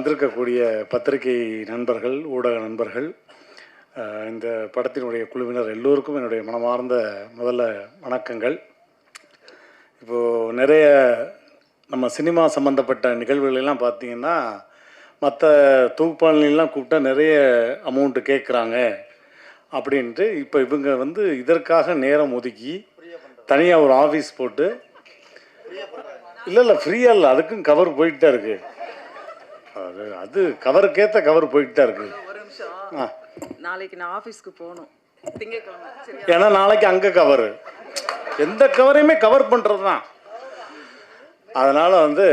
வந்திருக்கக்கூடிய பத்திரிகை நண்பர்கள் ஊடக நண்பர்கள் இந்த படத்தினுடைய குழுவினர் எல்லோருக்கும் என்னுடைய மனமார்ந்த முதல்ல வணக்கங்கள். இப்போது நிறைய நம்ம சினிமா சம்மந்தப்பட்ட நிகழ்வுகளெல்லாம் பார்த்திங்கன்னா பார்த்தீங்கன்னா மற்ற தொகுப்பாளர்கள்லாம் கூப்பிட்டா நிறைய அமௌண்ட்டு கேட்குறாங்க அப்படின்ட்டு இப்போ இவங்க வந்து இதற்காக நேரம் ஒதுக்கி தனியாக ஒரு ஆஃபீஸ் போட்டு இல்லை இல்லை ஃப்ரீயாக இல்லை அதுக்கும் கவர் போயிட்டு தான் இருக்குது அது அது கவருக்கேற்ற கவர் போயிட்டு தான் இருக்குது ஒரு நிமிஷம். ஆ. நாளைக்கு நான் ஆஃபீஸ்க்கு போகணும். திங்கக்கிழமை. சரியா? ஏன்னா நாளைக்கு அங்கே கவரு. எந்த கவரையுமே கவர் பண்ணுறது தான் அதனால் வந்து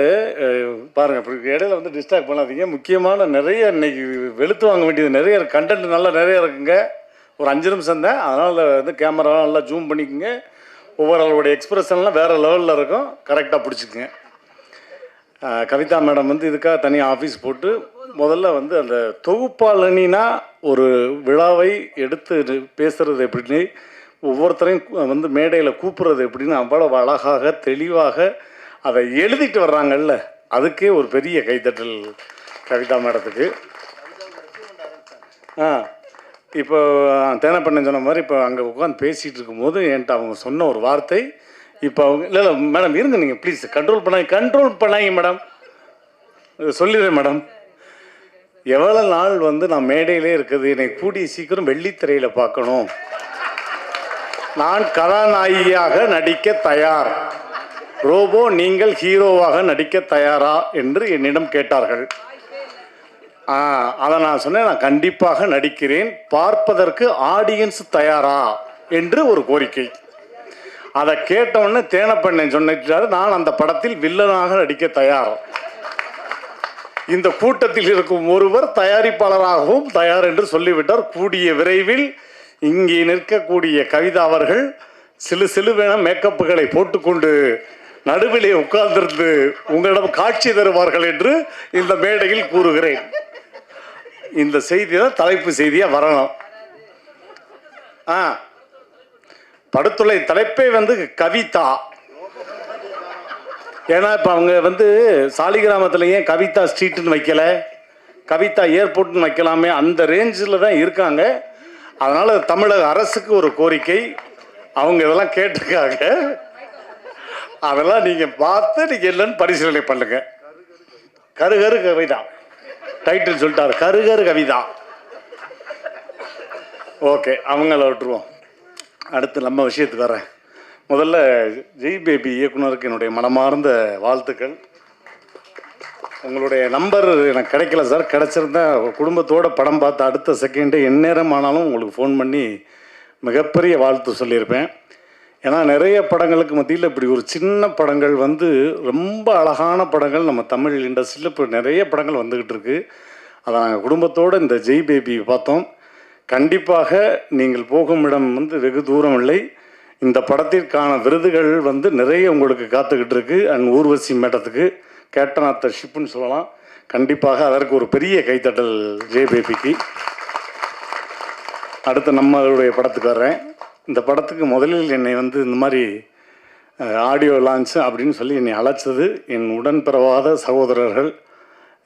அஹ், பாருங்க இப்படி இடையில வந்து டிஸ்ட்ராக்ட் பண்ணாதீங்க. முக்கியமான நிறைய இன்னைக்கு வெளுத்து வாங்க வேண்டியது நிறைய கண்டென்ட் நல்லா நிறைய இருக்குங்க. ஒரு அஞ்சு நிமிஷம் தான். அதனால் வந்து கேமரா நல்லா ஜூம் பண்ணிக்கோங்க. ஒவ்வொரு ஆளோட எக்ஸ்பிரஷன்லாம் வேறு லெவலில் இருக்கும். கரெக்டாக பிடிச்சிக்குங்க. கவிதா மேடம் வந்து இதுக்காக தனியாக ஆஃபீஸ் போட்டு முதல்ல வந்து அந்த தொகுப்பாளனா ஒரு விழாவை எடுத்து பேசுறது எப்படின்னு ஒவ்வொருத்தரையும் வந்து மேடையில் கூப்பிட்றது எப்படின்னு அவ்வளோ அழகாக தெளிவாக அதை எழுதிட்டு வர்றாங்கல்ல அதுக்கே ஒரு பெரிய கைத்தட்டல் கவிதா மேடத்துக்கு. ஆ இப்போ தேனப்பண்ணன் சொன்ன மாதிரி இப்போ அங்கே உட்காந்து பேசிகிட்டு இருக்கும்போது என்கிட்ட அவங்க சொன்ன ஒரு வார்த்தை இப்போ அவங்க இல்லை இல்லை மேடம் இருங்க நீங்கள் ப்ளீஸ் கண்ட்ரோல் பண்ணாங்க கண்ட்ரோல் பண்ணாங்க மேடம் சொல்லிடுறேன் மேடம் எவ்வளோ நாள் வந்து நான் மேடையிலே இருக்குது என்னை கூடிய சீக்கிரம் வெள்ளித்திரையில் பார்க்கணும். நான் கதாநாயகியாக நடிக்க தயார். ரோபோ நீங்கள் ஹீரோவாக நடிக்க தயாரா என்று என்னிடம் கேட்டார்கள். அதை நான் சொன்னேன் நான் கண்டிப்பாக நடிக்கிறேன். பார்ப்பதற்கு ஆடியன்ஸ் தயாரா என்று ஒரு கோரிக்கை. அதை கேட்டவுடனே தேனப்பண்ணன் சொன்னிட்டாரு நான் அந்த படத்தில் வில்லனாக நடிக்க தயார். இந்த கூட்டத்தில் இருக்கும் ஒருவர் தயாரிப்பாளராகவும் தயார் என்று சொல்லிவிட்டார். கூடிய விரைவில் இங்கே நிற்கக்கூடிய கவிதா அவர்கள் சிலு சிலுவென மேக்கப்புகளை போட்டுக்கொண்டு நடுவிலே உட்கார்ந்திருந்து உங்களிடம் காட்சி தருவார்கள் என்று இந்த மேடையில் கூறுகிறேன். இந்த செய்தி தான் தலைப்பு செய்தியாக வரணும். ஆ. படத்துள்ள தலைப்பே வந்து கவிதா. ஏன்னா இப்போ அவங்க வந்து சாலிகிராமத்தில் ஏன் கவிதா ஸ்ட்ரீட்டுன்னு வைக்கலை? கவிதா ஏர்போர்ட்னு வைக்கலாமே? அந்த ரேஞ்சில் தான் இருக்காங்க. அதனால் தமிழக அரசுக்கு ஒரு கோரிக்கை. அவங்க இதெல்லாம் கேட்டிருக்காங்க. அதெல்லாம் நீங்கள் பார்த்து நீங்கள் என்னன்னு பரிசீலனை பண்ணுங்க. கருகரு கவிதா. டைட்டில் சொல்லிட்டாரு. கருகரு கவிதா. ஓகே அவங்கள விட்டுருவோம். அடுத்து நம்ம விஷயத்துக்கு வரேன். முதல்ல ஜெய் பேபி இயக்குனருக்கு என்னுடைய மனமார்ந்த வாழ்த்துக்கள். உங்களுடைய நம்பர் எனக்கு கிடைக்கல சார் கிடச்சிருந்தா குடும்பத்தோட படம் பார்த்த அடுத்த செகண்டே எந்நேரம் ஆனாலும் உங்களுக்கு ஃபோன் பண்ணி மிகப்பெரிய வாழ்த்து சொல்லியிருப்பேன். ஏன்னா நிறைய படங்களுக்கு மத்தியில் இப்படி ஒரு சின்ன படங்கள் வந்து ரொம்ப அழகான படங்கள் நம்ம தமிழ் இண்டஸ்ட்ரியில் இப்போ நிறைய படங்கள் வந்துக்கிட்டு இருக்கு. அதை நாங்கள் குடும்பத்தோடு இந்த ஜெய் பேபி பார்த்தோம். கண்டிப்பாக நீங்கள் போகும் இடம் வந்து வெகு தூரம் இல்லை. இந்த படத்திற்கான விருதுகள் வந்து நிறைய உங்களுக்கு காத்துக்கிட்டு இருக்கு. அண்ட் ஊர்வசி மேடத்துக்கு கேப்டன் ஆஃப் த ஷிப்புன்னு சொல்லலாம். கண்டிப்பாக அதற்கு ஒரு பெரிய கைத்தட்டல் ஜேபேபிக்கு. பேபிக்கு அடுத்து நம்மளுடைய படத்துக்கு வர்றேன். இந்த படத்துக்கு முதலில் என்னை வந்து இந்த மாதிரி ஆடியோ லான்ச் அப்படின்னு சொல்லி என்னை அழைச்சது என் உடன்பிறவாத சகோதரர்கள்.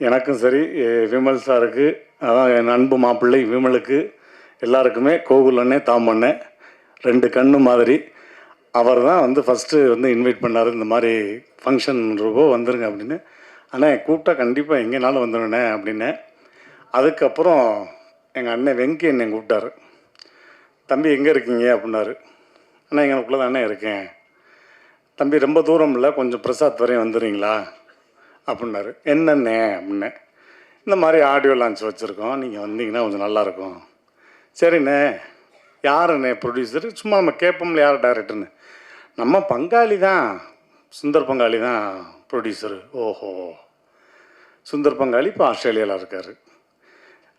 எனக்கும் சரி விமல் சாருக்கு அதான் என் அன்பு மாப்பிள்ளை விமலுக்கு எல்லாருக்குமே கோகுல் அண்ணே தாமண்ணே ரெண்டு கண்ணு மாதிரி. அவர் தான் வந்து ஃபஸ்ட்டு வந்து இன்வைட் பண்ணார். இந்த மாதிரி ஃபங்க்ஷன் ரூபோ வந்துருங்க அப்படின்னு. அண்ணே கூப்பிட்டா கண்டிப்பாக எங்கேனாலும் வந்துடுண்ணே அப்படின்னேன் அதுக்கப்புறம் எங்கள் அண்ணன் வெங்கி என்னை கூப்பிட்டாரு. தம்பி எங்கே இருக்கீங்க? அப்படின்னாரு. அண்ணா எங்களுக்குள்ளே தானே இருக்கேன். தம்பி ரொம்ப தூரம் இல்லை. கொஞ்சம் பிரசாத் வரையும் வந்துடுறீங்களா அப்படின்னாரு. என்னண்ணே? அப்படின்னேன். இந்த மாதிரி ஆடியோ லான்ச் வச்சுருக்கோம். நீங்கள் வந்தீங்கன்னா கொஞ்சம் நல்லாயிருக்கும் சரிண்ணே. யாருண்ணே ப்ரொடியூசர் சும்மா நம்ம கேட்போம்ல யார் டேரக்டர்னு நம்ம பங்காளி தான் சுந்தர் பங்காளி தான் ப்ரொடியூசரு ஓஹோ. சுந்தர் பங்காளி இப்போ ஆஸ்திரேலியாவில் இருக்கார்.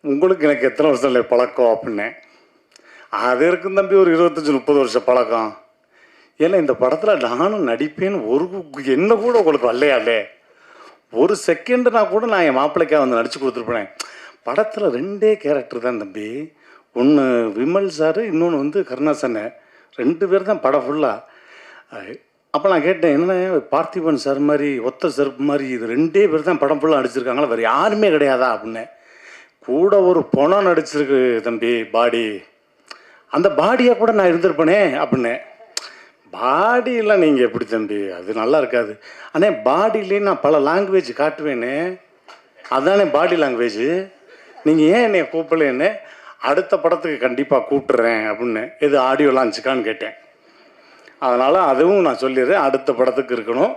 உங்களுக்கு எனக்கு எத்தனை வருஷம் இல்லை பழக்கம் அப்படின்னேன் அது இருக்கும் தம்பி ஒரு இருபத்தஞ்சி முப்பது வருஷம் பழக்கம். ஏன்னா இந்த படத்தில் நானும் நடிப்பேன்னு ஒரு என்ன கூட உங்களுக்கு வரலையாலே ஒரு செகண்டுனா கூட நான் என் மாப்பிள்ளைக்காக வந்து நடிச்சு கொடுத்துருப்பேன். படத்தில் ரெண்டே கேரக்டர் தான் தம்பி. ஒன்று விமல் சார் இன்னொன்று வந்து கருணாசன். ரெண்டு பேர் தான் படம் ஃபுல்லாக அப்போ நான் கேட்டேன் என்ன பார்த்திபன் சார் மாதிரி ஒத்த செருப்பு மாதிரி இது ரெண்டே பேர் தான் படம் ஃபுல்லாக நடிச்சிருக்காங்களா? வேறு யாருமே கிடையாதா அப்படின்னேன் கூட ஒரு பணம் நடிச்சிருக்கு தம்பி பாடி. அந்த பாடியாக கூட நான் இருந்திருப்பேனே அப்படின்னேன் பாடியெல்லாம் நீங்கள் எப்படி தம்பி? அது நல்லா இருக்காது. அண்ணே பாடியிலே நான் பல லாங்குவேஜ் காட்டுவேனே. அதானே பாடி லாங்குவேஜ் நீங்கள் ஏன் என்னை கூப்பிடலன்னு? அடுத்த படத்துக்கு கண்டிப்பாக கூப்பிட்டுறேன் அப்படின்னு எது ஆடியோ லான்ச்சுக்கான்னு கேட்டேன். அதனால் அதுவும் நான் சொல்லிடுறேன் அடுத்த படத்துக்கு இருக்கணும்.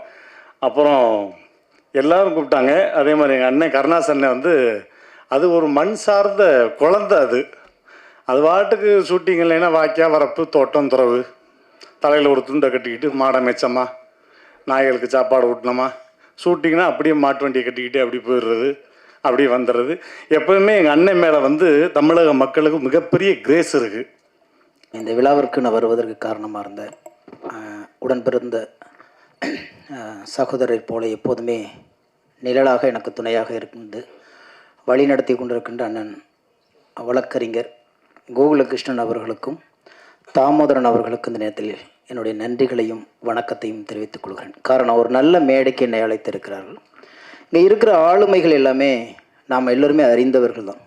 அப்புறம் எல்லாரும் கூப்பிட்டாங்க. அதே மாதிரி எங்கள் அண்ணன் கருணாசன்னை வந்து அது ஒரு மண் சார்ந்த குழந்தை அது. அது பாட்டுக்கு ஷூட்டிங் இல்லைன்னா வாக்கியா வரப்பு தோட்டம் துறவு. தலையில் ஒரு துண்டை கட்டிக்கிட்டு மாடை மேய்ச்சம்மா. நாய்களுக்கு சாப்பாடு ஊட்டினோமா ஷூட்டிங்னா அப்படியே மாட்டு வண்டியை கட்டிக்கிட்டு அப்படி போயிடுறது. அப்படி வந்துடுறது. எப்பவுமே எங்கள் அண்ணன் மேலே வந்து தமிழக மக்களுக்கு மிகப்பெரிய கிரேஸ் இருக்குது இந்த விழாவிற்கு நான் வருவதற்கு காரணமாக இருந்த உடன்பிறந்த உடன் பிறந்த சகோதரர் போல எப்போதுமே நிழலாக எனக்கு துணையாக இருந்து வழி நடத்தி கொண்டிருக்கின்ற அண்ணன் வழக்கறிஞர் கோகுலகிருஷ்ணன் அவர்களுக்கும் தாமோதரன் அவர்களுக்கும் இந்த நேரத்தில் என்னுடைய நன்றிகளையும் வணக்கத்தையும் தெரிவித்துக் கொள்கிறேன். காரணம் ஒரு நல்ல மேடைக்கு என்னை அழைத்திருக்கிறார்கள். இங்கே இருக்கிற ஆளுமைகள் எல்லாமே நாம் எல்லோருமே அறிந்தவர்கள் தான்.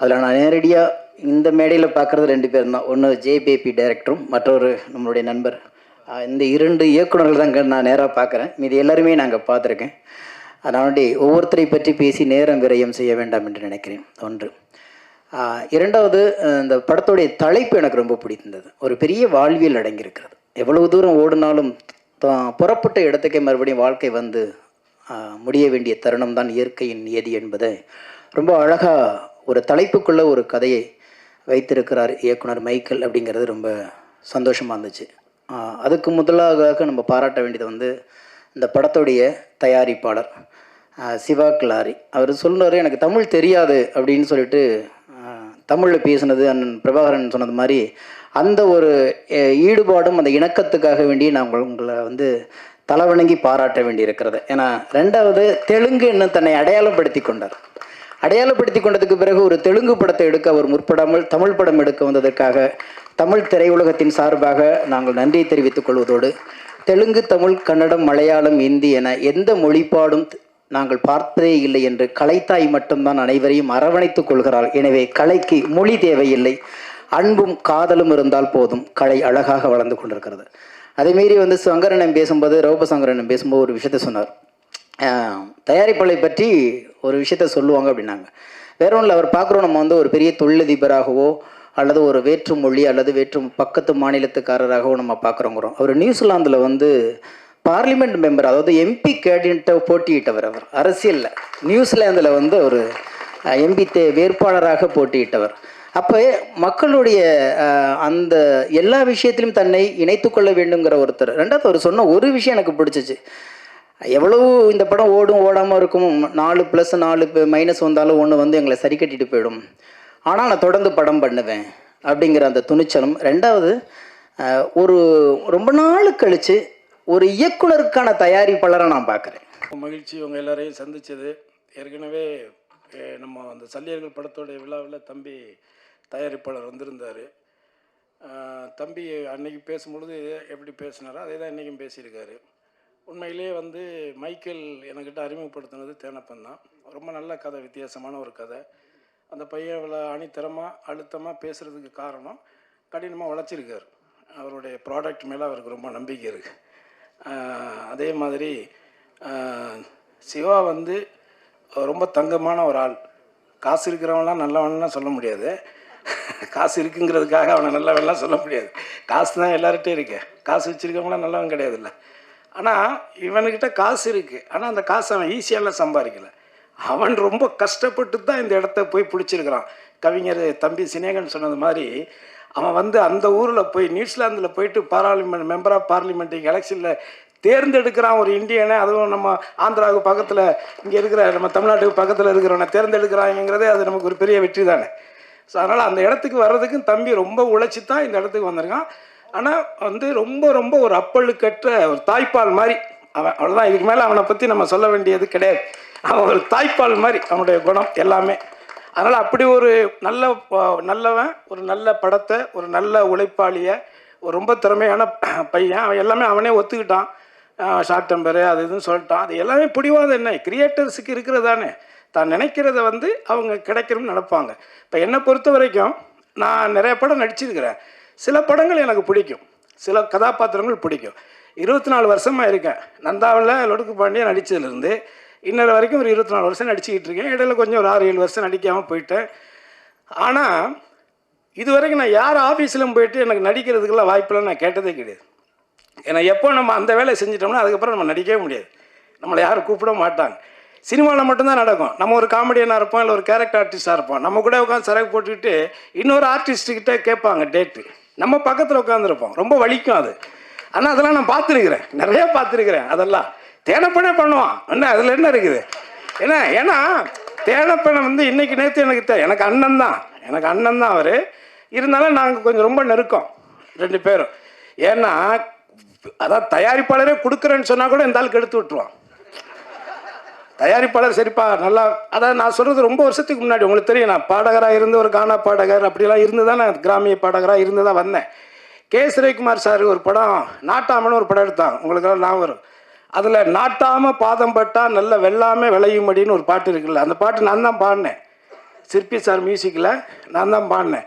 அதில் நான் நேரடியாக இந்த மேடையில் பார்க்குறது ரெண்டு பேர் தான். ஒன்று ஜேபிபி டைரக்டரும் மற்றொரு நம்மளுடைய நண்பர். இந்த இரண்டு இயக்குனர்கள் தாங்க நான் நேராக பார்க்குறேன். மீதி எல்லாருமே நாங்கள் பார்த்துருக்கேன். அதனாலே ஒவ்வொருத்தரை பற்றி பேசி நேரம் விரயம் செய்ய வேண்டாம் என்று நினைக்கிறேன். ஒன்று. இரண்டாவது இந்த படத்துடைய தலைப்பு எனக்கு ரொம்ப பிடித்திருந்தது. ஒரு பெரிய வாழ்வியல் அடங்கியிருக்கிறது. எவ்வளவு தூரம் ஓடினாலும் புறப்பட்ட இடத்துக்கே மறுபடியும் வாழ்க்கை வந்து முடிய வேண்டிய தருணம் தான் இயற்கையின் நியதி என்பதை. ரொம்ப அழகாக ஒரு தலைப்புக்குள்ள ஒரு கதையை வைத்திருக்கிறார் இயக்குனர் மைக்கேல் அப்படிங்கிறது ரொம்ப சந்தோஷமாக இருந்துச்சு. அதுக்கு முதலாக நம்ம பாராட்ட வேண்டியது வந்து இந்த படத்துடைய தயாரிப்பாளர் சிவா கிளாரி அவர் சொல்றாரு எனக்கு தமிழ் தெரியாது அப்படின்னு சொல்லிட்டு தமிழில் பேசினது அண்ணன் பிரபாகரன் சொன்னது மாதிரி அந்த ஒரு ஈடுபாடும் அந்த இணக்கத்துக்காக வேண்டி நான் உங்களை உங்களை தலை வணங்கி பாராட்ட வேண்டியிருக்கிறது. ஏன்னா ரெண்டாவது தெலுங்கு இன்னும் தன்னை அடையாளப்படுத்தி கொண்டார். அடையாளப்படுத்தி கொண்டதுக்கு பிறகு ஒரு தெலுங்கு படத்தை எடுக்க அவர் முற்படாமல் தமிழ் படம் எடுக்க வந்ததற்காக தமிழ் திரையுலகத்தின் சார்பாக நாங்கள் நன்றியை தெரிவித்துக் கொள்வதோடு தெலுங்கு தமிழ் கன்னடம் மலையாளம் இந்தி என எந்த மொழிப்பாடும் நாங்கள் பார்த்ததே இல்லை என்று கலைத்தாய் மட்டும்தான் அனைவரையும் அரவணைத்துக் கொள்கிறாள். எனவே கலைக்கு மொழி தேவையில்லை. அன்பும் காதலும் இருந்தால் போதும். கலை அழகாக வளர்ந்து கொண்டிருக்கிறது. அதேமாரி வந்து சங்கரனம் பேசும்போது ரௌப சங்கரனம் பேசும்போது ஒரு விஷயத்த சொன்னார். தயாரிப்பாளை பற்றி ஒரு விஷயத்த சொல்லுவாங்க அப்படின்னாங்க. வேற ஒன்றில் அவர் பார்க்குறோம் நம்ம வந்து ஒரு பெரிய தொழிலதிபராகவோ அல்லது ஒரு வேற்று மொழி அல்லது வேற்று பக்கத்து மாநிலத்துக்காரராகவோ நம்ம பார்க்குறோங்கிறோம். அவர் நியூசிலாந்தில் வந்து பார்லிமெண்ட் மெம்பர் அதாவது எம்பி கேடினட்டை போட்டியிட்டவர் அவர். அரசியலில். நியூசிலாந்தில் வந்து ஒரு எம்பி தே வேட்பாளராக போட்டியிட்டவர். அப்போ மக்களுடைய அந்த எல்லா விஷயத்திலும் தன்னை இணைத்துக்கொள்ள வேண்டுங்கிற ஒருத்தர். ரெண்டாவது அவர் சொன்ன ஒரு விஷயம் எனக்கு பிடிச்சிச்சு. எவ்வளவு இந்த படம் ஓடும் ஓடாமல் இருக்கும் நாலு ப்ளஸ் நாலு மைனஸ் வந்தாலும் ஒன்று வந்து எங்களை சரி கட்டிட்டு போயிடும். ஆனால் நான் தொடர்ந்து படம் பண்ணுவேன் அப்படிங்கிற அந்த துணிச்சலும். ரெண்டாவது ஒரு ரொம்ப நாள் கழித்து ஒரு இயக்குனருக்கான தயாரிப்பாளரை நான் பார்க்குறேன் மகிழ்ச்சி. உங்கள் எல்லாரையும் சந்திச்சது. ஏற்கனவே நம்ம அந்த சல்லியர்கள் படத்தோடைய விழாவில் தம்பி தயாரிப்பாளர் வந்திருந்தார். தம்பி அன்னைக்கு பேசும்பொழுது எப்படி பேசினாரோ அதே தான் இன்றைக்கும் பேசியிருக்காரு. உண்மையிலே வந்து மைக்கேல் என்கிட்ட அறிமுகப்படுத்தினது தேனப்பன் தான். ரொம்ப நல்ல கதை வித்தியாசமான ஒரு கதை. அந்த பையன் இவ்வளோ அணித்தரமாக அழுத்தமாக பேசுகிறதுக்கு காரணம் கடினமாக உழைச்சிருக்காரு. அவருடைய ப்ராடக்ட் மேலே அவருக்கு ரொம்ப நம்பிக்கை இருக்குது அதே மாதிரி சிவா வந்து ரொம்ப தங்கமான ஒரு ஆள். காசு இருக்கிறவன்லாம் நல்லவன்லாம் சொல்ல முடியாது. காசு இருக்குங்கிறதுக்காக அவனை நல்லவன்லாம் சொல்ல முடியாது. காசு தான் எல்லார்கிட்டையும் இருக்கு. காசு வச்சுருக்கவங்களாம் நல்லவன் கிடையாதுல்ல. ஆனால் இவனுக்கிட்ட காசு இருக்குது ஆனால் அந்த காசு அவன் ஈஸியாலாம் சம்பாதிக்கலை. அவன் ரொம்ப கஷ்டப்பட்டு தான் இந்த இடத்த போய் பிடிச்சிருக்கிறான். கவிஞர் தம்பி சினேகன் சொன்னது மாதிரி அவன் வந்து அந்த ஊரில் போய் நியூசிலாந்தில் போயிட்டு பாராளுமெண்ட் மெம்பர் ஆஃப் பார்லிமெண்ட் எலெக்ஷனில் தேர்ந்தெடுக்கிறான் ஒரு இந்தியனை அதுவும் நம்ம ஆந்திராவுக்கு பக்கத்தில் இங்கே இருக்கிற நம்ம தமிழ்நாட்டுக்கு பக்கத்தில் இருக்கிறவனை தேர்ந்தெடுக்கிறாங்கிறதே அது நமக்கு ஒரு பெரிய வெற்றி தானே. ஸோ அதனால் அந்த இடத்துக்கு வர்றதுக்கும் தம்பி ரொம்ப உழைச்சி தான் இந்த இடத்துக்கு வந்திருக்கான். ஆனால் வந்து ரொம்ப ரொம்ப ஒரு அப்பழுக்கற்ற ஒரு தாய்ப்பால் மாதிரி அவன் அவ்வளோதான் இதுக்கு மேலே அவனை பற்றி நம்ம சொல்ல வேண்டியது கிடையாது. அவன் ஒரு தாய்ப்பால் மாதிரி அவனுடைய குணம் எல்லாமே. அதனால் அப்படி ஒரு நல்ல நல்லவன் ஒரு நல்ல படத்தை ஒரு நல்ல உழைப்பாளியை ஒரு ரொம்ப திறமையான பையன் அவன் எல்லாமே அவனே ஒத்துக்கிட்டான். ஷார்ட் டெம்பரு அது இதுன்னு சொல்லிட்டான். அது எல்லாமே பிடிவாதம் என்ன கிரியேட்டர்ஸுக்கு இருக்கிறது தானே தான் நினைக்கிறத வந்து அவங்க கிடைக்கணும்னு நினைப்பாங்க. இப்போ என்னை பொறுத்த வரைக்கும் நான் நிறைய படம் நடிச்சிருக்கிறேன். சில படங்கள் எனக்கு பிடிக்கும். சில கதாபாத்திரங்கள் பிடிக்கும். இருபத்தி நாலு வருஷமாக இருக்கேன். நந்தாவில் லொடுக்கு பாண்டியன் நடித்ததுலேருந்து இன்னொரு வரைக்கும் ஒரு இருபத்தி நாலு வருஷம் நடிச்சுக்கிட்டு இருக்கேன். இடையில கொஞ்சம் ஒரு ஆறு ஏழு வருஷம் நடிக்காமல் போயிட்டேன். ஆனால் இது வரைக்கும் நான் யார் ஆஃபீஸிலும் போயிட்டு எனக்கு நடிக்கிறதுக்கெல்லாம் வாய்ப்பெல்லாம் நான் கேட்டதே கிடையாது. ஏன்னா எப்போ நம்ம அந்த வேலையை செஞ்சிட்டோம்னா அதுக்கப்புறம் நம்ம நடிக்கவே முடியாது. நம்மளை யாரும் கூப்பிட மாட்டாங்க. சினிமாவில் மட்டும்தான் நடக்கும். நம்ம ஒரு காமெடியனாக இருப்போம் இல்லை ஒரு கேரக்டர் ஆர்டிஸ்டாக இருப்போம். நம்ம கூட உட்காந்து சரக்கு போட்டுக்கிட்டு இன்னொரு ஆர்டிஸ்ட்டுக்கிட்ட கேட்பாங்க டேட்டு நம்ம பக்கத்தில் உட்காந்துருப்போம் ரொம்ப வலிக்கும் அது. ஆனால் அதெல்லாம் நான் பார்த்துருக்குறேன். நிறைய பார்த்துருக்குறேன் அதெல்லாம். தேனப்பனே பண்ணுவான். என்ன அதில் என்ன இருக்குது? ஏன்னா ஏன்னா தேனப்பனை வந்து இன்றைக்கி நேற்று எனக்கு எனக்கு அண்ணன் தான். எனக்கு அண்ணன் தான் அவர். இருந்தாலும் நாங்கள் கொஞ்சம் ரொம்ப நெருக்கம். ரெண்டு பேரும். ஏன்னா அதான் தயாரிப்பாளரே கொடுக்குறேன்னு சொன்னால் கூட இந்த ஆளுக்கு எடுத்து விட்டுருவான். தயாரிப்பாளர் சரிப்பா நல்லா அதான் நான் சொல்கிறது ரொம்ப வருஷத்துக்கு முன்னாடி உங்களுக்கு தெரியும் நான் பாடகராக இருந்து ஒரு கானா பாடகர் அப்படிலாம் இருந்து தான் நான் கிராமிய பாடகராக இருந்து தான் வந்தேன். கே. ஸ்ரீகுமார் சார் ஒரு படம் நாட்டாமன்னு ஒரு படம் எடுத்தான் உங்களுக்கெல்லாம் ஞாபகம் வரும். அதில் நாட்டாம பாதம் பட்டா நல்ல வெள்ளாமை விளையும் அப்படின்னு ஒரு பாட்டு இருக்குல்ல அந்த பாட்டு நான் தான் பாடினேன். சிற்பி சார் மியூசிக்கில் நான் தான் பாடினேன்.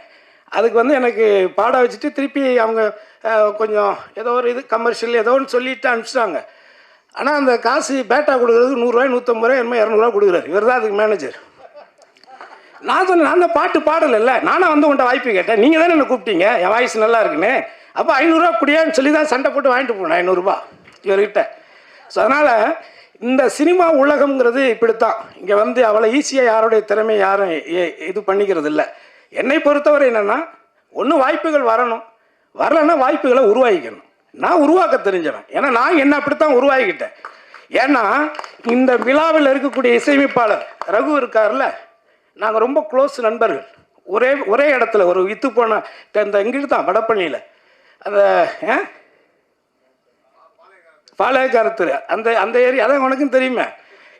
அதுக்கு வந்து எனக்கு பாட வச்சுட்டு திருப்பி அவங்க கொஞ்சம் ஏதோ ஒரு இது கமர்ஷியல் ஏதோ ஒன்று சொல்லிட்டு அனுப்பிச்சிட்டாங்க. ஆனால் அந்த காசு பேட்டா கொடுக்குறதுக்கு நூறுரூவாய் நூற்றம்பது ரூபாய் என்னமோ இரநூறுவா கொடுக்குறாரு. இவர் தான் அதுக்கு மேனேஜர் நான் சொன்னேன் நான் அந்த பாட்டு பாடலைல்ல. நானும் வந்து உன்ட்ட வாய்ப்பு கேட்டேன். நீங்கள் தானே என்னை கூப்பிட்டீங்க? என் வாய்ஸ் நல்லா இருக்குன்னு. அப்போ ஐநூறுரூவா குடியான்னு சொல்லி தான் சண்டை போட்டு வாங்கிட்டு போனேன் ஐநூறுரூபா இவர்கிட்ட. ஸோ அதனால் இந்த சினிமா உலகம்ங்கிறது இப்படித்தான். இங்கே வந்து அவ்வளோ ஈஸியாக யாருடைய திறமை யாரும் இது பண்ணிக்கிறது இல்லை என்னை பொறுத்தவரை என்னென்னா ஒன்று வாய்ப்புகள் வரணும். வரலன்னா வாய்ப்புகளை உருவாக்கிக்கணும். நான் உருவாக்க தெரிஞ்சவன். ஏன்னா நான் என்ன அப்படித்தான் உருவாக்கிக்கிட்டேன். ஏன்னா இந்த விழாவில் இருக்கக்கூடிய இசையமைப்பாளர் ரகு இருக்கார்ல நாங்கள் ரொம்ப க்ளோஸ் நண்பர்கள். ஒரே ஒரே இடத்துல ஒரு வித்து போன இந்த இங்கிட்டு தான் வடப்பள்ளியில் அந்த பாளையக்காரத்தூர் அந்த அந்த ஏரியா அதான் உனக்கும் தெரியுமே.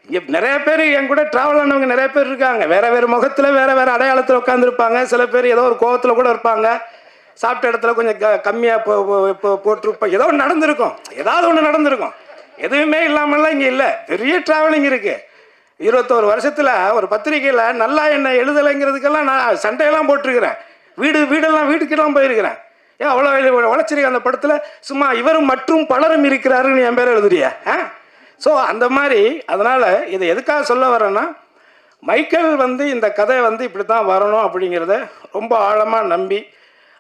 இங்கே நிறைய பேர் என் கூட ட்ராவல் ஆனவங்க நிறைய பேர் இருக்காங்க. வேற வேறு முகத்தில் வேற வேறு அடையாளத்தில் உட்காந்துருப்பாங்க சில பேர் ஏதோ ஒரு கோவத்தில் கூட இருப்பாங்க. சாப்பிட்ட இடத்துல கொஞ்சம் க கம்மியாக போ போட்டிருப்போம். ஏதோ ஒன்று நடந்திருக்கும். ஏதாவது ஒன்று நடந்திருக்கும். எதுவுமே இல்லாமல்லாம் இங்கே இல்லை. பெரிய ட்ராவலிங் இருக்குது இருபத்தோரு வருஷத்தில் ஒரு பத்திரிக்கையில் நல்லா என்ன எழுதலைங்கிறதுக்கெல்லாம் நான் சண்டையெல்லாம் போட்டிருக்கிறேன். வீடு வீடெல்லாம் வீட்டுக்கெல்லாம் போயிருக்கிறேன். ஏன் அவ்வளோ உழைச்சிருக்க அந்த படத்தில் சும்மா இவரும் மற்றும் பலரும் இருக்கிறாருன்னு என் பேர் எழுதுறியா ஆ? ஸோ அந்த மாதிரி அதனால் இதை எதுக்காக சொல்ல வரேன்னா மைக்கேல் வந்து இந்த கதை வந்து இப்படி தான் வரணும் அப்படிங்கிறத ரொம்ப ஆழமாக நம்பி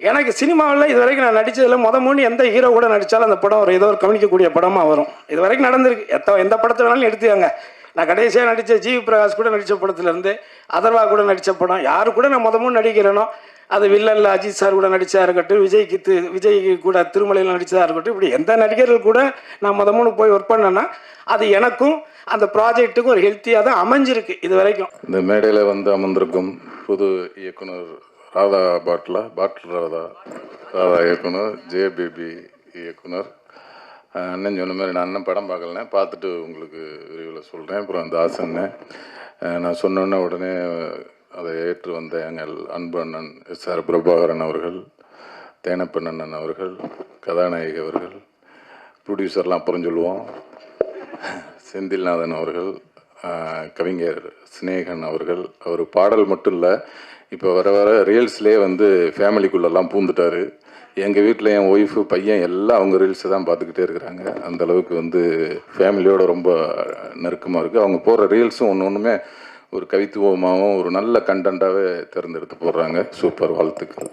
எனக்கு சினிமாவில் இது வரைக்கும் நான் நடித்ததில் முத மூணு எந்த ஹீரோ கூட நடித்தாலும் அந்த படம் ஒரு ஏதோ ஒரு கவனிக்கக்கூடிய படமாக வரும். இது வரைக்கும் நடந்திருக்கு. எத்த எந்த படத்தை வேணாலும் எடுத்துக்காங்க. நான் கடைசியாக நடித்த ஜிவி பிரகாஷ் கூட நடித்த படத்துலேருந்து அதர்வா கூட நடித்த படம் யாரு கூட நான் முத மூணு நடிக்கிறேனோ அது வில்லனில் அஜித் சார் கூட நடித்ததாக இருக்கட்டும் விஜய்க்கு தி விஜய் கூட திருமலையில் நடித்ததாக இருக்கட்டும் இப்படி எந்த நடிகர்கள் கூட நான் முத மூணு போய் ஒர்க் பண்ணேன்னா அது எனக்கும் அந்த ப்ராஜெக்ட்டுக்கும் ஒரு ஹெல்த்தியாக தான் அமைஞ்சிருக்கு இது வரைக்கும் இந்த மேடையில் வந்து அமர்ந்திருக்கும் புது இயக்குனர் ராதா பாட்லா பாட்டில் ராதா. ராதா இயக்குனர் ஜேபிபி இயக்குனர். அண்ணன் சொன்ன மாதிரி நான் அண்ணன் படம் பார்க்கலனே பார்த்துட்டு உங்களுக்கு விரிவில் சொல்கிறேன் அப்புறம் அந்த நான் சொன்னோன்னே உடனே அதை ஏற்று வந்த எங்கள் அன்பு அண்ணன் எஸ் ஆர் பிரபாகரன் அவர்கள் தேனப்பன் அண்ணன் அவர்கள் கதாநாயகி அவர்கள் ப்ரொடியூசர்லாம் அப்புறம் சொல்லுவோம். செந்தில்நாதன் அவர்கள் கவிஞர் சிநேகன் அவர்கள். அவர் பாடல் மட்டும் இல்லை இப்போ வர வர ரீல்ஸ்லேயே வந்து ஃபேமிலிக்குள்ளெல்லாம் பூந்துட்டாரு. எங்கள் வீட்டில் என் ஒய்ஃபு பையன் எல்லாம் அவங்க ரீல்ஸை தான் பார்த்துக்கிட்டே இருக்கிறாங்க. அந்த அளவுக்கு வந்து ஃபேமிலியோட ரொம்ப நெருக்கமாக இருக்குது அவங்க போடுற ரீல்ஸும் ஒன்று ஒன்றுமே ஒரு கவித்துவமாகவும் ஒரு நல்ல கண்டென்ட்டாகவே தேர்ந்தெடுத்து போடுறாங்க. சூப்பர் வாழ்த்துக்கள்.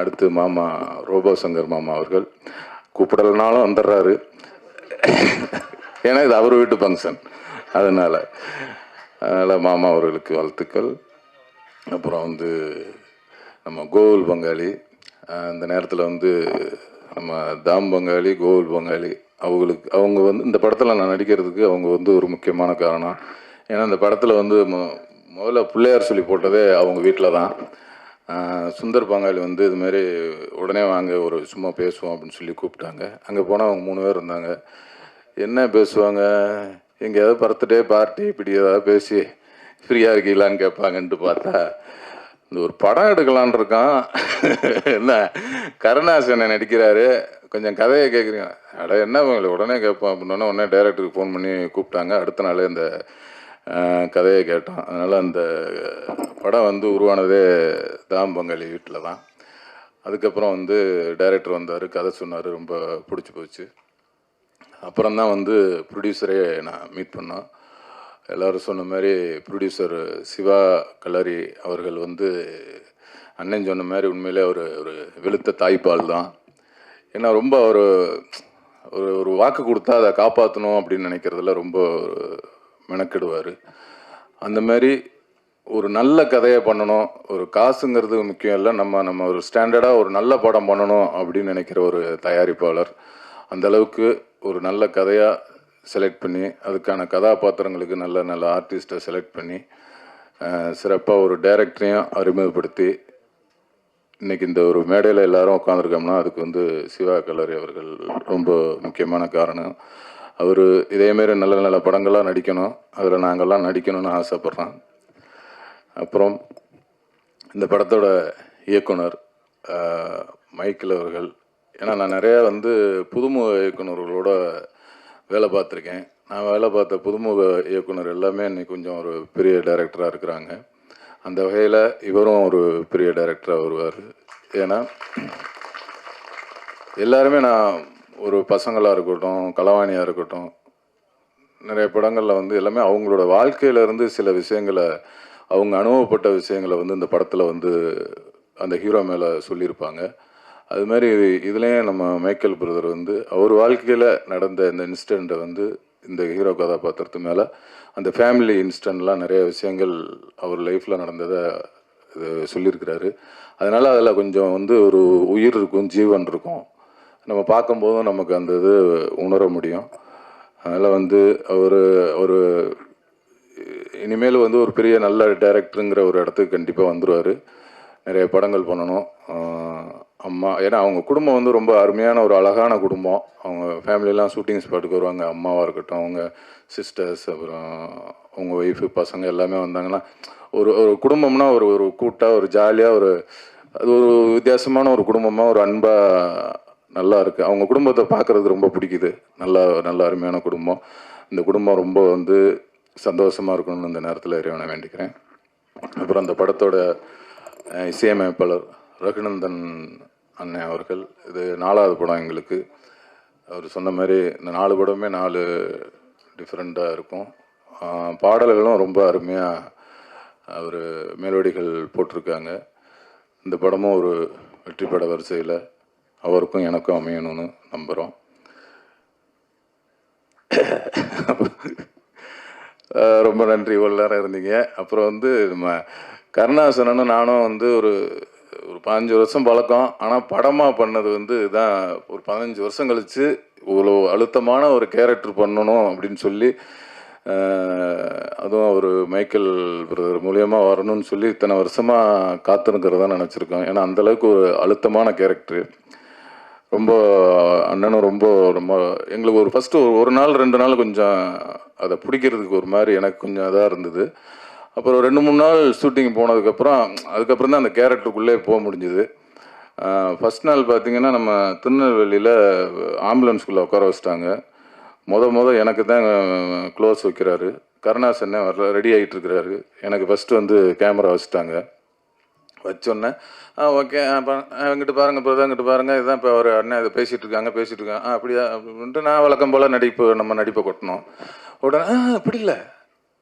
அடுத்து மாமா ரோபோ சங்கர் மாமா அவர்கள். கூப்பிடலனாலும் வந்துடுறாரு. ஏன்னா இது அவர் வீட்டு ஃபங்க்ஷன் அதனால் அதனால் மாமா அவர்களுக்கு வாழ்த்துக்கள். அப்புறம் வந்து நம்ம கோகுல் பங்காளி அந்த நேரத்தில் வந்து நம்ம தாம் பங்காளி கோகுல் பங்காளி அவங்களுக்கு அவங்க வந்து இந்த படத்தில் நான் நடிக்கிறதுக்கு அவங்க வந்து ஒரு முக்கியமான காரணம். ஏன்னா இந்த படத்தில் வந்து மொ முதல்ல பிள்ளையார் சொல்லி போட்டதே அவங்க வீட்டில் தான். சுந்தர் பங்காளி வந்து இதுமாரி உடனே வாங்க ஒரு சும்மா பேசுவோம் அப்படின்னு சொல்லி கூப்பிட்டாங்க. அங்கே போனால் அவங்க மூணு பேர் இருந்தாங்க. என்ன பேசுவாங்க? எங்கேயாவது பர்த்டே பார்ட்டி இப்படி ஏதாவது பேசி ஃப்ரீயாக இருக்கீங்களான்னு கேட்பாங்கன்ட்டு பார்த்தா இந்த ஒரு படம் எடுக்கலான் இருக்கான். என்ன கருணாசனை நடிக்கிறாரு. கொஞ்சம் கதையை கேட்குறீங்க அட என்ன உங்களை உடனே கேட்போம் அப்படின்னா உடனே டைரக்டருக்கு ஃபோன் பண்ணி கூப்பிட்டாங்க. அடுத்த நாளே இந்த கதையை கேட்டோம் அதனால் அந்த படம் வந்து உருவானதே தாம் பங்காளி வீட்டில் தான். அதுக்கப்புறம் வந்து டைரக்டர் வந்தார் கதை சொன்னார் ரொம்ப பிடிச்சி போச்சு. அப்புறம் தான் வந்து ப்ரொடியூசரே நான் மீட் பண்ணோம். எல்லோரும் சொன்ன மாதிரி ப்ரொடியூசர் சிவா கலரி அவர்கள் வந்து அண்ணன் சொன்ன மாதிரி உண்மையிலே ஒரு ஒரு வெளுத்த தாய்ப்பால் தான். ஏன்னா ரொம்ப ஒரு ஒரு ஒரு வாக்கு கொடுத்தா அதை காப்பாற்றணும் அப்படின்னு நினைக்கிறதுல ரொம்ப மெனக்கெடுவார். அந்த மாதிரி ஒரு நல்ல கதையை பண்ணணும். ஒரு காசுங்கிறது முக்கியம் இல்லை. நம்ம நம்ம ஒரு ஸ்டாண்டர்டாக ஒரு நல்ல படம் பண்ணணும் அப்படின்னு நினைக்கிற ஒரு தயாரிப்பாளர். அந்த அளவுக்கு ஒரு நல்ல கதையாக செலக்ட் பண்ணி அதுக்கான கதாபாத்திரங்களுக்கு நல்ல நல்ல ஆர்டிஸ்ட்டை செலக்ட் பண்ணி சிறப்பாக ஒரு டைரக்டரையும் அறிமுகப்படுத்தி இன்னைக்கு இந்த ஒரு மேடையில் எல்லாரும் உட்காந்துருக்கோம்னா அதுக்கு வந்து சிவா கல்லரி அவர்கள் ரொம்ப முக்கியமான காரணம். அவர் இதேமாரி நல்ல நல்ல படங்களாக நடிக்கணும். அதில் நாங்கள்லாம் நடிக்கணும்னு ஆசைப்பட்றோம். அப்புறம் இந்த படத்தோட இயக்குனர் மைக்கில் அவர்கள். ஏன்னா நான் நிறையா வந்து புதுமுக இயக்குனர்களோட வேலை பார்த்துருக்கேன். நான் வேலை பார்த்த புதுமுக இயக்குனர் எல்லாமே இன்னைக்கு கொஞ்சம் ஒரு பெரிய டைரக்டராக இருக்கிறாங்க. அந்த வகையில் இவரும் ஒரு பெரிய டைரக்டராக வருவார். ஏன்னா எல்லாருமே நான் ஒரு பசங்களாக இருக்கட்டும் களவாணியாக இருக்கட்டும் நிறைய படங்களில் வந்து எல்லாமே அவங்களோட வாழ்க்கையில இருந்து சில விஷயங்களை அவங்க அனுபவப்பட்ட விஷயங்களை வந்து இந்த படத்தில் வந்து அந்த ஹீரோ மேலே சொல்லியிருப்பாங்க. அது மாதிரி இதுலேயும் நம்ம மைக்கேல் பிரதர் வந்து அவர் வாழ்க்கையில் நடந்த இந்த இன்சிடெண்ட்டை வந்து இந்த ஹீரோ கதாபாத்திரத்து மேலே அந்த ஃபேமிலி இன்சிடெண்ட்லாம் நிறைய விஷயங்கள் அவர் லைஃப்பில் நடந்ததை இது சொல்லியிருக்கிறாரு. அதனால் அதில் கொஞ்சம் வந்து ஒரு உயிர் இருக்கும் ஜீவன் இருக்கும். நம்ம பார்க்கும்போதும் நமக்கு அந்த இது உணர முடியும். அதனால் வந்து அவர் ஒரு இனிமேல் வந்து ஒரு பெரிய நல்ல டைரக்டருங்கிற ஒரு இடத்துக்கு கண்டிப்பாக வந்துடுவார் நிறைய படங்கள் பண்ணணும். அம்மா ஏன்னா அவங்க குடும்பம் வந்து ரொம்ப அருமையான ஒரு அழகான குடும்பம். அவங்க ஃபேமிலியெலாம் ஷூட்டிங் ஸ்பாட்டுக்கு வருவாங்க. அம்மாவாக இருக்கட்டும் அவங்க சிஸ்டர்ஸ் அப்புறம் அவங்க ஒய்ஃபு பசங்க எல்லாமே வந்தாங்கன்னா ஒரு ஒரு குடும்பம்னா ஒரு ஒரு கூட்டாக ஒரு ஜாலியாக ஒரு அது ஒரு வித்தியாசமான ஒரு குடும்பமாக ஒரு அன்பாக நல்லா இருக்குது அவங்க குடும்பத்தை பார்க்குறது ரொம்ப பிடிக்குது. நல்லா நல்ல அருமையான குடும்பம். இந்த குடும்பம் ரொம்ப வந்து சந்தோஷமாக இருக்கணும்னு இந்த நேரத்தில் இறைவனை வேண்டிக்கிறேன். அப்புறம் அந்த படத்தோட இசையமைப்பாளர் ரகுநந்தன் அண்ணன் அவர்கள் இது நாலாவது படம் எங்களுக்கு. அவர் சொன்ன மாதிரி இந்த நாலு படமே நாலு டிஃப்ரெண்ட்டாக இருக்கும். பாடல்களும் ரொம்ப அருமையாக அவர் மேலோடிகள் போட்டிருக்காங்க. இந்த படமும் ஒரு வெற்றி பட வரிசையில் அவருக்கும் எனக்கும் அமையணும்னு நம்புகிறோம் ரொம்ப நன்றி. இவ்வளோ நேரம் இருந்தீங்க. அப்புறம் வந்து நம்ம கருணாசனன்னு நானும் வந்து ஒரு ஒரு பதினஞ்சு வருஷம் பழக்கம். ஆனால் படமாக பண்ணது வந்து இதான் ஒரு பதினஞ்சு வருஷம் கழித்து இவ்வளோ அழுத்தமான ஒரு கேரக்டர் பண்ணணும் அப்படின்னு சொல்லி அதுவும் ஒரு மைக்கேல் பிரதர் மூலியமாக வரணும்னு சொல்லி இத்தனை வருஷமாக காத்திருக்கிறதா நினச்சிருக்கோம். ஏன்னா அந்தளவுக்கு ஒரு அழுத்தமான கேரக்டரு ரொம்ப அண்ணனும் ரொம்ப ரொம்ப எங்களுக்கு ஒரு ஃபஸ்ட்டு ஒரு ஒரு நாள் ரெண்டு நாள் கொஞ்சம் அதை பிடிக்கிறதுக்கு ஒரு மாதிரி எனக்கு கொஞ்சம் இதாக இருந்தது. அப்புறம் ரெண்டு மூணு நாள் ஷூட்டிங் போனதுக்கப்புறம் அதுக்கப்புறம் தான் அந்த கேரக்டருக்குள்ளே போக முடிஞ்சுது. ஃபஸ்ட் நாள் பார்த்தீங்கன்னா நம்ம திருநெல்வேலியில் ஆம்புலன்ஸ்குள்ளே உட்கார வச்சிட்டாங்க. முத முத எனக்கு தான் க்ளோஸ் வைக்கிறாரு. கருணாசன்னே வரல ரெடி ஆகிட்டு இருக்கிறாரு. எனக்கு ஃபஸ்ட்டு வந்து கேமரா வச்சுட்டாங்க. வச்சோன்னே ஆ ஓகே இங்கிட்டு பாருங்க இப்போ இங்கிட்டு பாருங்கள் இதுதான் இப்போ ஒரு அண்ணன் இதை பேசிகிட்டு இருக்காங்க பேசிகிட்டு இருக்காங்க. ஆ அப்படியா அப்படின்ட்டு நான் வழக்கம் போல் நடிப்பு நம்ம நடிப்பை கொட்டணும் உடனே ஆ அப்படி இல்லை.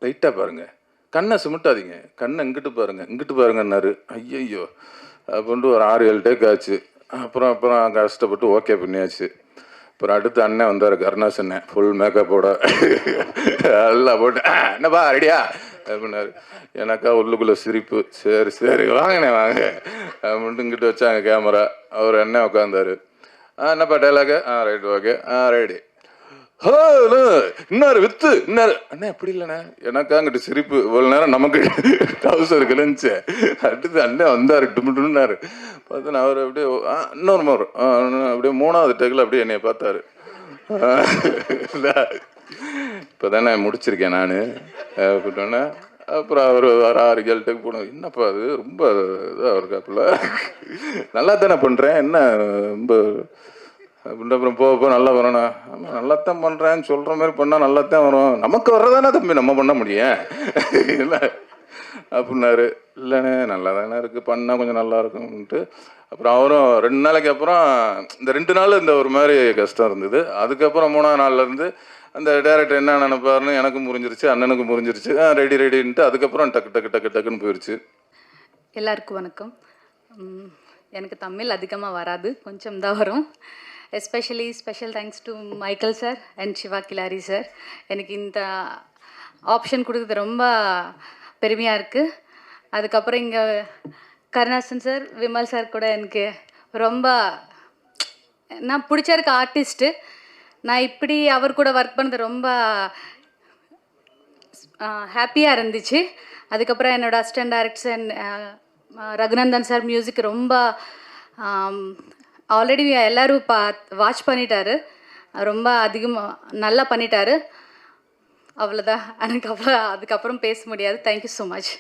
லைட்டாக பாருங்கள் கண்ணை சுமிட்டாதீங்க. கண்ணை இங்கிட்டு பாருங்க இங்கிட்டு பாருங்கன்னாரு. ஐயையோ. அப்படின்ட்டு ஒரு ஆறு ஏழு டேக் ஆச்சு. அப்புறம் அப்புறம் கஷ்டப்பட்டு ஓகே பண்ணியாச்சு. அப்புறம் அடுத்து அண்ணன் வந்தார் கருணாஸ் அண்ணன். ஃபுல் மேக்கப்போட எல்லாம் போட்டு என்னப்பா ரெடியா அப்படின்னாரு. எனக்கா உள்ளுக்குள்ள சிரிப்பு. சரி சரி வாங்கண்ணே வாங்க. அப்படின்ட்டு இங்கிட்டு வச்சாங்க கேமரா அவர் அண்ணன் உட்காந்தாரு ஆ என்னப்பா டைலாகு ஆ ரைட் ஓகே ஆ ரெடி இன்னாரு வித்து இன்னாரு. அண்ணா அப்படி இல்லைண்ணே. எனக்கு அங்கிட்டு சிரிப்பு. இவ்வளோ நேரம் நமக்கு டவுசர் கிழிஞ்சு அடுத்து அண்ணன் வந்தார் டுமுட்டுனாரு பார்த்தா அவர் அப்படியே ஆ, இன்னொரு மாறு. அப்படியே மூணாவது டேக்கில் அப்படியே என்னைய பார்த்தாரு. இப்போ தானே முடிச்சிருக்கேன் நான். அப்படின்னோடனே அப்புறம் அவர் வர ஆறு கேள்விக்கு போனோம். என்னப்பா அது? ரொம்ப இதாக இருக்காப்புல நல்லா தானே பண்ணுறேன் என்ன ரொம்ப அப்புறம் போக போக நல்லா வரணும் ஆமாம் நல்லாத்தான் பண்ணுறேன்னு சொல்கிற மாதிரி பண்ணால் நல்லாத்தான் வரும். நமக்கு வர்றதானே தம்பி நம்ம பண்ண முடியும். இல்லை அப்படின்னாரு. இல்லைண்ணே நல்லா தானே இருக்குது பண்ணால் கொஞ்சம் நல்லா இருக்கும்ன்ட்டு. அப்புறம் அவரும் ரெண்டு நாளைக்கு அப்புறம் இந்த ரெண்டு நாள் இந்த ஒரு மாதிரி கஷ்டம் இருந்தது. அதுக்கப்புறம் மூணாவது நாள்லேருந்து அந்த டேரக்டர் என்ன நினைப்பாருன்னு எனக்கும் புரிஞ்சிருச்சு அண்ணனுக்கும் புரிஞ்சிருச்சு. ஆ ரெடி ரெடின்ட்டு அதுக்கப்புறம் டக்கு டக்கு டக்கு டக்குன்னு போயிடுச்சு எல்லாருக்கும் வணக்கம். எனக்கு தமிழ் அதிகமாக வராது. கொஞ்சம் தான் வரும். Especially special thanks to Michael sir and Siva Kilari sir எனக்கு இந்த ஆப்ஷன் கொடுக்குறது ரொம்ப பெருமையாக இருக்குது அதுக்கப்புறம் இங்கே கருணாசன் சார் விமல் சார் கூட எனக்கு ரொம்ப நான் பிடிச்சிருக்க ஆர்டிஸ்ட்டு நான் இப்படி அவர் கூட ஒர்க் பண்ணது ரொம்ப ஹாப்பியாக இருந்துச்சு. அதுக்கப்புறம் என்னோட assistant director and Raghunandan sir music ரொம்ப ஆல்ரெடி எல்லோரும் பா வாட்ச் பண்ணிட்டாரு. ரொம்ப அதிகமாக நல்லா பண்ணிட்டாரு. அவ்வளோதான் எனக்கு அவ்வளோ அதுக்கப்புறம் பேச முடியாது. Thank you so much